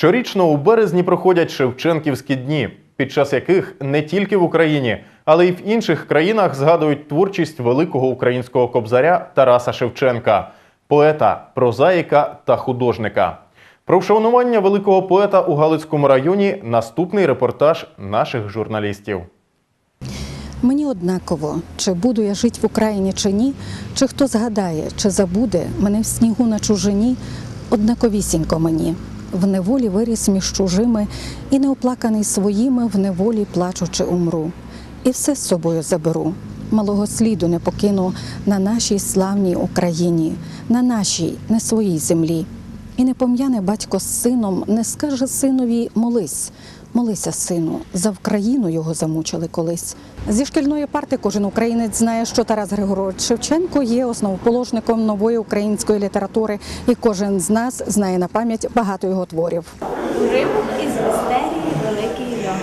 Щорічно у березні проходять Шевченківські дні, під час яких не тільки в Україні, але й в інших країнах згадують творчість великого українського кобзаря Тараса Шевченка, поета, прозаїка та художника. Про вшанування великого поета у Галицькому районі наступний репортаж наших журналістів. Мені однаково, чи буду я жити в Україні чи ні, чи хто згадає, чи забуде мене в снігу на чужині, однаковісінько мені. В неволі виріс між чужими і неоплаканий своїми в неволі плачучи умру. І все з собою заберу. Малого сліду не покину на нашій славній Україні, на нашій, не своїй землі. І не пом'яне батько з сином, не скаже синові молись. Молися, сину, за Вкраїну його замучили колись. Зі шкільної парти кожен українець знає, що Тарас Григорович Шевченко є основоположником нової української літератури, і кожен з нас знає на пам'ять багато його творів. Уривок із містерії Великий Льох.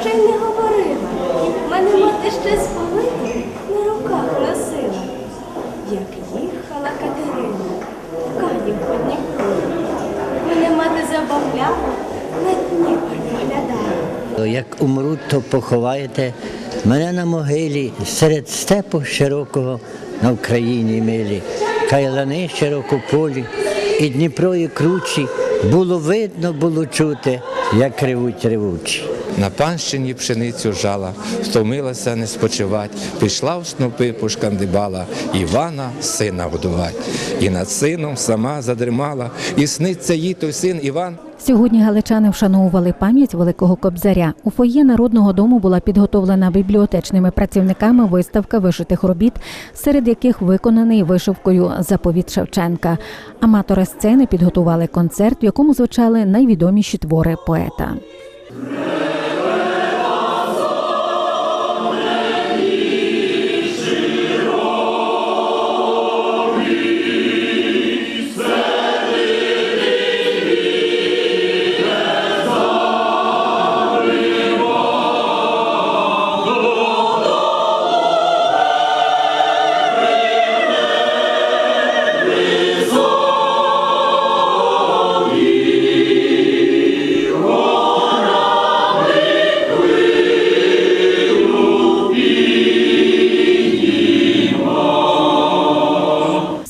Ще й не говорила. Мене мати ще з забавляла, на Дніпр поглядала. Як умру, то поховаєте мене на могилі серед степу широкого на Україні милі, кайлани широкополі, і Дніпро і кручі було видно, було чути, як ревуть ревучі. На панщині пшеницю жала, втомилася не спочивать, пішла в снопи пошкандибала, Івана сина годувать. І над сином сама задримала, і сниться їй той син Іван. Сьогодні галичани вшановували пам'ять великого кобзаря. У фоє народного дому була підготовлена бібліотечними працівниками виставка вишитих робіт, серед яких виконаний вишивкою заповіт Шевченка. Аматори сцени підготували концерт, в якому звучали найвідоміші твори поета.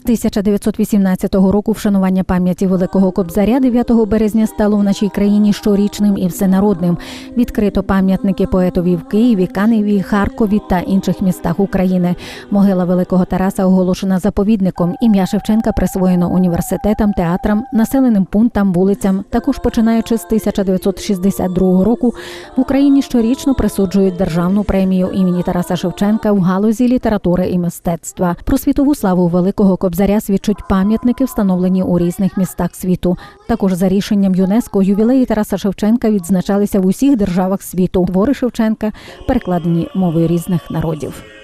1918 року вшанування пам'яті великого кобзаря 9 березня стало в нашій країні щорічним і всенародним. Відкрито пам'ятники поетові в Києві, Каневі, Харкові та інших містах України. Могила великого Тараса оголошена заповідником. Ім'я Шевченка присвоєно університетам, театрам, населеним пунктам, вулицям. Також починаючи з 1962 року в Україні щорічно присуджують державну премію імені Тараса Шевченка в галузі літератури і мистецтва. Про світову славу великого кобзаря свідчать пам'ятники, встановлені у різних містах світу. Також за рішенням ЮНЕСКО ювілеї Тараса Шевченка відзначалися в усіх державах світу. Твори Шевченка перекладені мовою різних народів.